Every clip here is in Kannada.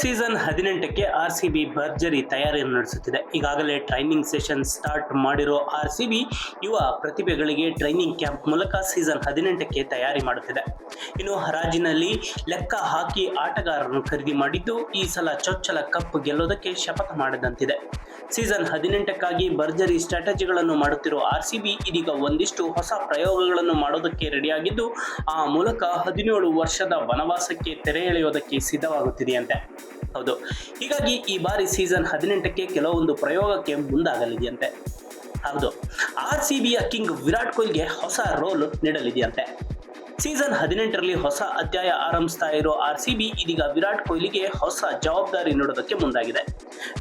ಸೀಸನ್ ಹದಿನೆಂಟಕ್ಕೆ ಆರ್ ಸಿ ಬಿ ಭರ್ಜರಿ ತಯಾರಿಯನ್ನು ನಡೆಸುತ್ತಿದೆ. ಈಗಾಗಲೇ ಟ್ರೈನಿಂಗ್ ಸೆಷನ್ ಸ್ಟಾರ್ಟ್ ಮಾಡಿರೋ ಆರ್ ಸಿ ಬಿ ಯುವ ಪ್ರತಿಭೆಗಳಿಗೆ ಟ್ರೈನಿಂಗ್ ಕ್ಯಾಂಪ್ ಮೂಲಕ ಸೀಸನ್ ಹದಿನೆಂಟಕ್ಕೆ ತಯಾರಿ ಮಾಡುತ್ತಿದೆ. ಇನ್ನು ಹರಾಜಿನಲ್ಲಿ ಲೆಕ್ಕ ಹಾಕಿ ಆಟಗಾರರನ್ನು ಖರೀದಿ ಮಾಡಿದ್ದು, ಈ ಸಲ ಚೊಚ್ಚಲ ಕಪ್ ಗೆಲ್ಲೋದಕ್ಕೆ ಶಪಥ ಮಾಡಿದಂತಿದೆ. ಸೀಸನ್ ಹದಿನೆಂಟಕ್ಕಾಗಿ ಭರ್ಜರಿ ಸ್ಟ್ರಾಟಜಿಗಳನ್ನು ಮಾಡುತ್ತಿರುವ ಆರ್ ಸಿ ಬಿ ಇದೀಗ ಒಂದಿಷ್ಟು ಹೊಸ ಪ್ರಯೋಗಗಳನ್ನು ಮಾಡೋದಕ್ಕೆ ರೆಡಿಯಾಗಿದ್ದು, ಆ ಮೂಲಕ ಹದಿನೇಳು ವರ್ಷದ ವನವಾಸಕ್ಕೆ ತೆರೆ ಎಳೆಯೋದಕ್ಕೆ ಸಿದ್ಧವಾಗುತ್ತಿದೆಯಂತೆ. ಹೌದು, ಹೀಗಾಗಿ ಈ ಬಾರಿ ಸೀಸನ್ ಹದಿನೆಂಟಕ್ಕೆ ಕೆಲವೊಂದು ಪ್ರಯೋಗಕ್ಕೆ ಮುಂದಾಗಲಿದೆಯಂತೆ. ಹೌದು ಆರ್ ಸಿ ಬಿಯ ಕಿಂಗ್ ವಿರಾಟ್ ಕೊಹ್ಲಿಗೆ ಹೊಸ ರೋಲ್ ನೀಡಲಿದೆಯಂತೆ. ಸೀಸನ್ ಹದಿನೆಂಟರಲ್ಲಿ ಹೊಸ ಅಧ್ಯಾಯ ಆರಂಭಿಸ್ತಾ ಇರೋ ಆರ್ ಸಿ ಬಿ ಇದೀಗ ವಿರಾಟ್ ಕೊಹ್ಲಿಗೆ ಹೊಸ ಜವಾಬ್ದಾರಿ ನೀಡೋದಕ್ಕೆ ಮುಂದಾಗಿದೆ.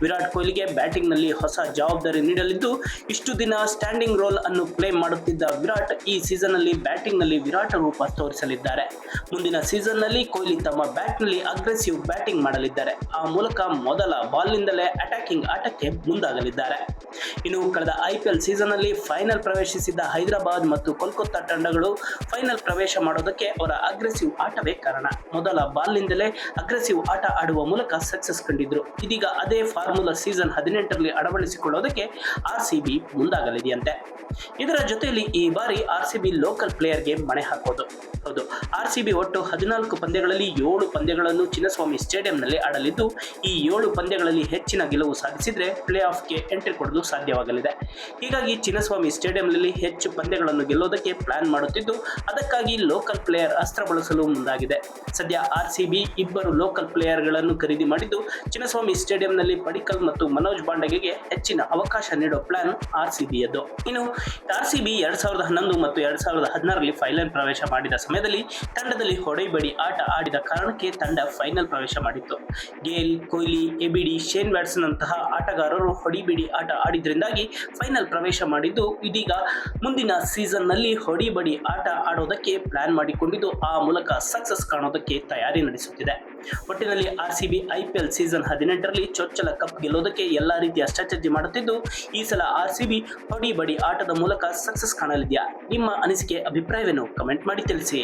ವಿರಾಟ್ ಕೊಹ್ಲಿಗೆ ಬ್ಯಾಟಿಂಗ್ನಲ್ಲಿ ಹೊಸ ಜವಾಬ್ದಾರಿ ನೀಡಲಿದ್ದು, ಇಷ್ಟು ದಿನ ಸ್ಟ್ಯಾಂಡಿಂಗ್ ರೋಲ್ ಅನ್ನು ಪ್ಲೇ ಮಾಡುತ್ತಿದ್ದ ವಿರಾಟ್ ಈ ಸೀಸನ್ನಲ್ಲಿ ಬ್ಯಾಟಿಂಗ್ನಲ್ಲಿ ವಿರಾಟ್ ರೂಪ ತೋರಿಸಲಿದ್ದಾರೆ. ಮುಂದಿನ ಸೀಸನ್ನಲ್ಲಿ ಕೊಹ್ಲಿ ತಮ್ಮ ಬ್ಯಾಟ್ನಲ್ಲಿ ಅಗ್ರೆಸಿವ್ ಬ್ಯಾಟಿಂಗ್ ಮಾಡಲಿದ್ದಾರೆ. ಆ ಮೂಲಕ ಮೊದಲ ಬಾಲ್ನಿಂದಲೇ ಅಟ್ಯಾಕಿಂಗ್ ಆಟಕ್ಕೆ ಮುಂದಾಗಲಿದ್ದಾರೆ. ಇನ್ನು ಕಳೆದ ಐಪಿಎಲ್ ಸೀಸನ್ನಲ್ಲಿ ಸೀಸನ್ನಲ್ಲಿ ಫೈನಲ್ ಪ್ರವೇಶಿಸಿದ್ದ ಹೈದರಾಬಾದ್ ಮತ್ತು ಕೋಲ್ಕತ್ತಾ ತಂಡಗಳು ಫೈನಲ್ ಪ್ರವೇಶ ಮಾಡೋದಕ್ಕೆ ಅವರ ಅಗ್ರೆಸಿವ್ ಆಟವೇ ಕಾರಣ. ಮೊದಲ ಬಾಲ್ನಿಂದಲೇ ಅಗ್ರೆಸಿವ್ ಆಟ ಆಡುವ ಮೂಲಕ ಸಕ್ಸಸ್ ಕಂಡಿದ್ರು. ಇದೀಗ ಅದೇ ಫಾರ್ಮುಲಾ ಸೀಸನ್ ಹದಿನೆಂಟರಲ್ಲಿ ಅಳವಡಿಸಿಕೊಳ್ಳೋದಕ್ಕೆ ಆರ್ ಸಿ ಬಿ ಮುಂದಾಗಲಿದೆಯಂತೆ. ಇದರ ಜೊತೆಯಲ್ಲಿ ಈ ಬಾರಿ ಆರ್ ಸಿ ಬಿ ಲೋಕಲ್ ಪ್ಲೇಯರ್ಗೆ ಮಣೆ ಹಾಕೋದು. ಹೌದು. ಆರ್ ಸಿ ಬಿ ಒಟ್ಟು ಹದಿನಾಲ್ಕು ಪಂದ್ಯಗಳಲ್ಲಿ ಏಳು ಪಂದ್ಯಗಳನ್ನು ಚಿನ್ನಸ್ವಾಮಿ ಸ್ಟೇಡಿಯಂನಲ್ಲಿ ಆಡಲಿದ್ದು, ಈ ಏಳು ಪಂದ್ಯಗಳಲ್ಲಿ ಹೆಚ್ಚಿನ ಗೆಲುವು ಸಾಧಿಸಿದರೆ ಪ್ಲೇ ಆಫ್ಗೆ ಎಂಟ್ರಿ ಕೊಡಲು ಸಾಧ್ಯವಾಗಲಿದೆ. ಹೀಗಾಗಿ ಚಿನ್ನಸ್ವಾಮಿ ಸ್ಟೇಡಿಯಂನಲ್ಲಿ ಹೆಚ್ಚು ಪಂದ್ಯಗಳನ್ನು ಗೆಲ್ಲೋದಕ್ಕೆ ಪ್ಲಾನ್ ಮಾಡುತ್ತಿದ್ದು, ಅದಕ್ಕಾಗಿ ಲೋಕಲ್ ಪ್ಲೇಯರ್ ಅಸ್ತ್ರ ಬಳಸಲು ಮುಂದಾಗಿದೆ. ಸದ್ಯ ಆರ್ ಸಿ ಬಿ ಇಬ್ಬರು ಲೋಕಲ್ ಪ್ಲೇಯರ್ಗಳನ್ನು ಖರೀದಿ ಮಾಡಿದ್ದು, ಚಿನ್ನಸ್ವಾಮಿ ಸ್ಟೇಡಿಯಂನಲ್ಲಿ ಪಡಿಕಲ್ ಮತ್ತು ಮನೋಜ್ ಬಾಂಡಗೆಗೆ ಹೆಚ್ಚಿನ ಅವಕಾಶ ನೀಡೋ ಪ್ಲಾನ್ ಆರ್ ಸಿ ಬಿಯದ್ದು ಇನ್ನು ಆರ್ ಸಿ ಬಿ ಎರಡ್ ಸಾವಿರದ ಹನ್ನೊಂದು ಮತ್ತು ಎರಡ್ ಸಾವಿರದ ಹದಿನಾರರಲ್ಲಿ ಫೈನಲ್ ಪ್ರವೇಶ ಮಾಡಿದ ಸಮಯದಲ್ಲಿ ತಂಡದಲ್ಲಿ ಹೊಡೆಬಡಿ ಆಟ ಆಡಿದ ಕಾರಣಕ್ಕೆ ತಂಡ ಫೈನಲ್ ಪ್ರವೇಶ ಮಾಡಿತ್ತು. Gayle, Kohli, ABD, Shane Watson ಅಂತಹ ಆಟಗಾರರು ಹೊಡಿಬಿಡಿ ಆಟ ಆಡಿದ್ರಿಂದಾಗಿ ಫೈನಲ್ ಪ್ರವೇಶ ಮಾಡಿದ್ದು ಇದೀಗ ಮುಂದಿನ ಸೀಸನ್ನಲ್ಲಿ ಹೊಡಿಬಡಿ ಆಟ ಆಡೋದಕ್ಕೆ ಪ್ಲಾನ್ ಮಾಡಿಕೊಂಡಿದ್ದು ಆ ಮೂಲಕ ಸಕ್ಸಸ್ ಕಾಣೋದಕ್ಕೆ ತಯಾರಿ ನಡೆಸುತ್ತಿದೆ. ಒಟ್ಟಿನಲ್ಲಿ R C B I P L season ಹದಿನೆಂಟರಲ್ಲಿ ಚೊಚ್ಚಲ ಕಪ್ ಗೆಲ್ಲೋದಕ್ಕೆ ಎಲ್ಲಾ ರೀತಿಯ ಸ್ಟ್ರಾಟಜಿ ಮಾಡುತ್ತಿದ್ದು, ಈ ಸಲ ಆರ್ ಸಿ ಬಿ ಹೊಡಿ ಬಡಿ ಆಟದ ಮೂಲಕ ಸಕ್ಸಸ್ ಕಾಣಲಿದೆಯಾ? ನಿಮ್ಮ ಅನಿಸಿಕೆ, ಅಭಿಪ್ರಾಯವೇನು? ಕಮೆಂಟ್ ಮಾಡಿ ತಿಳಿಸಿ.